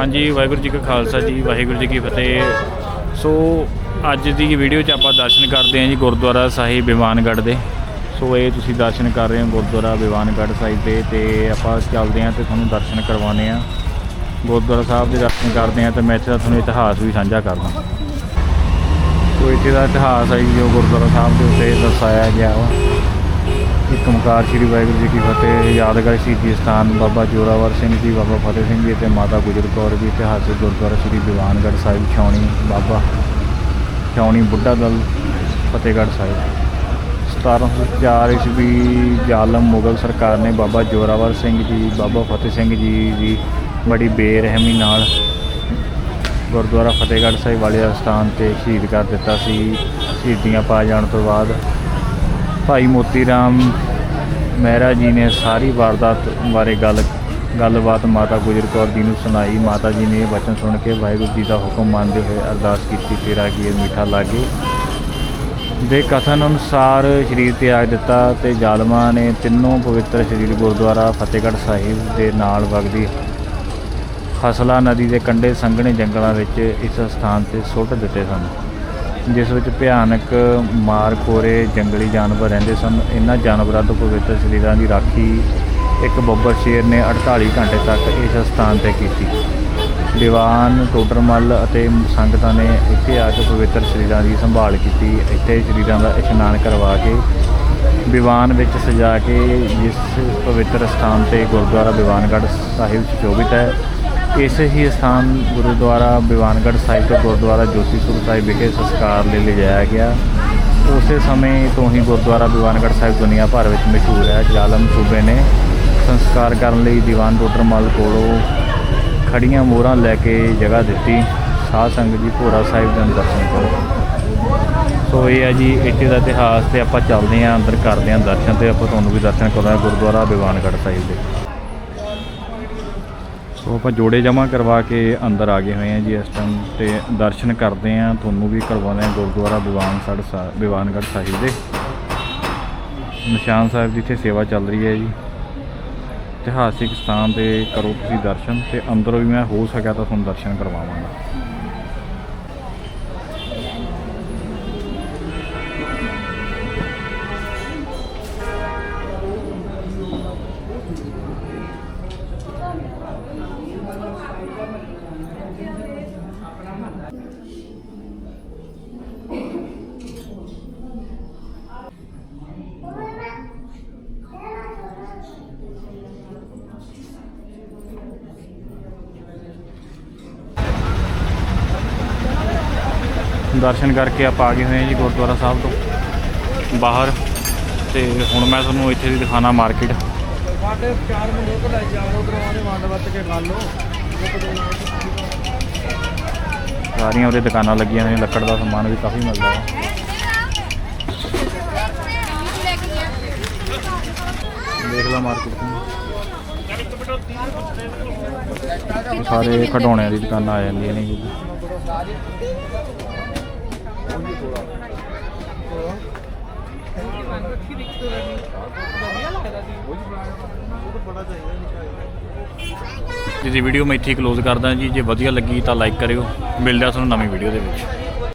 ਹਾਂਜੀ, ਵਾਹਿਗੁਰੂ ਜੀ ਕਾ ਖਾਲਸਾ ਜੀ, ਵਾਹਿਗੁਰੂ ਜੀ ਕੀ ਫਤਿਹ। ਸੋ, ਅੱਜ ਦੀ ਵੀਡੀਓ 'ਚ ਆਪਾਂ ਦਰਸ਼ਨ ਕਰਦੇ ਹਾਂ ਜੀ ਗੁਰਦੁਆਰਾ ਸਾਹਿਬ ਬਿਮਾਨਗੜ੍ਹ ਦੇ। ਸੋ, ਇਹ ਤੁਸੀਂ ਦਰਸ਼ਨ ਕਰ ਰਹੇ ਹੋ ਗੁਰਦੁਆਰਾ ਬਿਮਾਨਗੜ੍ਹ ਸਾਹਿਬ ਦੇ ਤੇ ਆਪਾਂ ਚੱਲਦੇ ਹਾਂ ਤੇ ਤੁਹਾਨੂੰ ਦਰਸ਼ਨ ਕਰਵਾਉਂਦੇ ਹਾਂ। ਗੁਰਦੁਆਰਾ ਸਾਹਿਬ ਦੇ ਦਰਸ਼ਨ ਕਰਦੇ ਹਾਂ ਤੇ ਮੈਂ ਇੱਥੇ ਦਾ ਤੁਹਾਨੂੰ ਇਤਿਹਾਸ ਵੀ ਸਾਂਝਾ ਕਰਦਾ। ਸੋ, ਇੱਥੇ ਦਾ ਇਤਿਹਾਸ ਹੈ ਜੀ, ਜੋ ਗੁਰਦੁਆਰਾ ਸਾਹਿਬ ਦੇ ਉੱਤੇ ਦਰਸਾਇਆ ਗਿਆ ਵਾ। ਇੱਕ ਓਮਕਾਰ ਸ਼੍ਰੀ ਵਾਹਿਗੁਰੂ ਜੀ ਕੀ ਫਤਿਹ, ਯਾਦਗਾਰ ਸ਼ਹੀਦੀ ਸਥਾਨ ਬਾਬਾ ਜੋਰਾਵਰ ਸਿੰਘ ਜੀ, ਬਾਬਾ ਫਤਿਹ ਸਿੰਘ ਜੀ ਅਤੇ ਮਾਤਾ ਗੁਜਰ ਕੌਰ ਜੀ, ਇਤਿਹਾਸਕ ਗੁਰਦੁਆਰਾ ਸ਼੍ਰੀ ਦੀਵਾਨਗੜ੍ਹ ਸਾਹਿਬ, ਛਾਉਣੀ ਬਾਬਾ, ਛਾਉਣੀ ਬੁੱਢਾ ਦਲ, ਫਤਿਹਗੜ੍ਹ ਸਾਹਿਬ। 1704 ਈਸਵੀ ਜ਼ਾਲਮ ਮੁਗਲ ਸਰਕਾਰ ਨੇ ਬਾਬਾ ਜੋਰਾਵਰ ਸਿੰਘ ਜੀ, ਬਾਬਾ ਫਤਿਹ ਸਿੰਘ ਜੀ ਦੀ ਬੜੀ ਬੇਰਹਿਮੀ ਨਾਲ ਗੁਰਦੁਆਰਾ ਫਤਿਹਗੜ੍ਹ ਸਾਹਿਬ ਵਾਲੇ ਸਥਾਨ ਤੇ ਸ਼ਹੀਦ ਕਰ ਦਿੱਤਾ ਸੀ। ਸ਼ਹੀਦੀਆਂ ਪਾ ਜਾਣ ਤੋਂ ਬਾਅਦ ਭਾਈ ਮੋਤੀ ਰਾਮ ਮਹਿਰਾ ਜੀ ਨੇ ਸਾਰੀ ਵਾਰਦਾਤ ਬਾਰੇ ਗੱਲ, ਗੱਲਬਾਤ ਮਾਤਾ ਗੁਜਰ ਕੌਰ ਜੀ ਨੂੰ ਸੁਣਾਈ। ਮਾਤਾ ਜੀ ਨੇ ਇਹ ਬਚਨ ਸੁਣ ਕੇ ਵਾਹਿਗੁਰੂ ਜੀ ਦਾ ਹੁਕਮ ਮੰਨਦੇ ਹੋਏ ਅਰਦਾਸ ਕੀਤੀ, ਤੇਰਾ ਕੀ ਇਹ ਮਿੱਠਾ ਲਾਗੇ? ਦੇ ਕਥਨ ਅਨੁਸਾਰ ਸ਼ਰੀਰ ਤਿਆਗ ਦਿੱਤਾ ਤੇ ਜ਼ਾਲਮਾਂ ਨੇ ਤਿੰਨੋਂ ਪਵਿੱਤਰ ਸ਼ਰੀਰ ਗੁਰਦੁਆਰਾ ਫਤਿਹਗੜ੍ਹ ਸਾਹਿਬ ਦੇ ਨਾਲ ਵਗਦੀ ਹਸਲਾ ਨਦੀ ਦੇ ਕੰਢੇ ਸੰਘਣੇ ਜੰਗਲਾਂ ਵਿੱਚ ਇਸ ਸਥਾਨ ਤੇ ਸੁੱਟ ਦਿੱਤੇ ਸਨ। ਜਿਸ ਵਿੱਚ ਭਿਆਨਕ ਮਾਰ ਖੋਰੇ, ਜੰਗਲੀ ਜਾਨਵਰ ਰਹਿੰਦੇ ਸਨ। ਇਹਨਾਂ ਜਾਨਵਰਾਂ ਤੋਂ ਪਵਿੱਤਰ ਸਰੀਰਾਂ ਦੀ ਰਾਖੀ ਇੱਕ ਬੱਬਰ ਸ਼ੇਰ ਨੇ 48 ਘੰਟੇ ਤੱਕ ਇਸ ਸਥਾਨ ਤੇ ਕੀਤੀ। ਦੀਵਾਨ, ਟੋਡਰਮਲ ਅਤੇ ਸੰਗਤਾਂ ਨੇ ਇੱਥੇ ਆ ਕੇ ਪਵਿੱਤਰ ਸਰੀਰਾਂ ਦੀ ਸੰਭਾਲ ਕੀਤੀ। ਇੱਥੇ ਸਰੀਰਾਂ ਦਾ ਇਸ਼ਨਾਨ ਕਰਵਾ ਕੇ, ਦੀਵਾਨ ਵਿੱਚ ਸਜਾ ਕੇ, ਜਿਸ ਪਵਿੱਤਰ ਸਥਾਨ ਤੇ ਗੁਰਦੁਆਰਾ ਦੀਵਾਨਗੜ੍ਹ ਸਾਹਿਬ ਸੁਸ਼ੋਭਿਤ ਹੈ। ਇਸ ਹੀ ਸਥਾਨ ਗੁਰਦੁਆਰਾ ਦੀਵਾਨਗੜ੍ਹ ਸਾਹਿਬ ਤੋਂ ਗੁਰਦੁਆਰਾ ਜੋਤੀ ਸਰੂਪ ਸਾਹਿਬ ਵਿਖੇ ਸੰਸਕਾਰ ਲਈ ਲਿਜਾਇਆ ਗਿਆ। ਉਸੇ ਸਮੇਂ ਤੋਂ ਹੀ ਗੁਰਦੁਆਰਾ ਦੀਵਾਨਗੜ੍ਹ ਸਾਹਿਬ ਦੁਨੀਆ ਭਰ ਵਿੱਚ ਮਸ਼ਹੂਰ ਹੈ। ਜ਼ਾਲਮ ਸੂਬੇ ਨੇ ਸੰਸਕਾਰ ਕਰਨ ਲਈ ਦੀਵਾਨ ਟੋਡਰਮੱਲ ਕੋਲੋਂ ਖੜੀਆਂ ਮੋਹਰਾਂ ਲੈ ਕੇ ਜਗ੍ਹਾ ਦਿੱਤੀ। ਸਾਧ ਸੰਗਤ ਜੀ ਭੋਰਾ ਸਾਹਿਬ ਦੇ ਦਰਸ਼ਨ ਕਰੋ। ਸੋ ਇਹ ਹੈ ਜੀ, ਇੱਥੇ ਦਾ ਇਤਿਹਾਸ ਤੇ ਆਪਾਂ ਚੱਲਦੇ ਹਾਂ, ਅੰਦਰ ਕਰਦੇ ਹਾਂ ਦਰਸ਼ਨ ਤੇ ਆਪਾਂ ਤੁਹਾਨੂੰ ਵੀ ਦਰਸ਼ਨ ਕਰਾਂਗੇ ਗੁਰਦੁਆਰਾ ਦੀਵਾਨਗੜ੍ਹ ਸਾਹਿਬ ਦੇ। ਸੋ ਆਪਾਂ ਜੋੜੇ ਜਮ੍ਹਾਂ ਕਰਵਾ ਕੇ ਅੰਦਰ ਆ ਗਏ ਹੋਏ ਹਾਂ ਜੀ ਇਸ ਟਾਈਮ ਤੇ ਦਰਸ਼ਨ ਕਰਦੇ ਹਾਂ। ਤੁਹਾਨੂੰ ਵੀ ਕਰਵਾਉਂਦੇ ਹਾਂ ਗੁਰਦੁਆਰਾ ਦੀਵਾਨਗੜ੍ਹ ਸਾਹਿਬ ਦੀਵਾਨਗੜ੍ਹ ਸਾਹਿਬ ਦੇ। ਨਿਸ਼ਾਨ ਸਾਹਿਬ ਦੀ ਇੱਥੇ ਸੇਵਾ ਚੱਲ ਰਹੀ ਹੈ ਜੀ। ਇਤਿਹਾਸਿਕ ਸਥਾਨ ਦੇ ਕਰੋ ਤੁਸੀਂ ਦਰਸ਼ਨ ਤੇ ਅੰਦਰੋਂ ਵੀ ਮੈਂ ਹੋ ਸਕਿਆ ਤਾਂ ਤੁਹਾਨੂੰ ਦਰਸ਼ਨ ਕਰਵਾਵਾਂਗਾ। ਦਰਸ਼ਨ ਕਰਕੇ ਆਪਾਂ ਆ ਗਏ ਹੋਏ ਹਾਂ ਜੀ ਗੁਰਦੁਆਰਾ ਸਾਹਿਬ ਤੋਂ ਬਾਹਰ ਤੇ ਹੁਣ ਮੈਂ ਤੁਹਾਨੂੰ ਇੱਥੇ ਦੀ ਦਿਖਾਣਾ ਮਾਰਕੀਟ। ਸਾਡੇ ਚਾਰ ਮੁੰਡੇ ਕੋ ਲੈ ਜਾਓ ਉਧਰੋਂ ਆਨੇ ਵੰਡ ਵੱਤ ਕੇ ਖਾ ਲਓ ਸਾਰੀਆਂ ਉਹਦੇ ਦੁਕਾਨਾਂ ਲੱਗੀਆਂ ਨੇ, ਲੱਕੜ ਦਾ ਸਮਾਨ ਵੀ ਕਾਫੀ ਮਿਲਦਾ ਵਾ ਦੇਖ ਲਾ ਮਾਰਕੀਟ ਸਾਰੇ ਖਡੌਣਿਆਂ ਦੀ ਦੁਕਾਨਾਂ ਆ ਜਾਂਦੀਆਂ ਨੇ ਜੀ। ਜਿਹਦੀ ਵੀਡੀਓ ਮੈਂ ਇੱਥੇ ਕਲੋਜ਼ ਕਰਦਾ ਜੀ। ਜੇ ਵਧੀਆ ਲੱਗੀ ਤਾਂ ਲਾਈਕ ਕਰਿਓ। ਮਿਲਦੇ ਆ ਤੁਹਾਨੂੰ ਨਵੀਂ ਵੀਡੀਓ ਦੇ ਵਿੱਚ।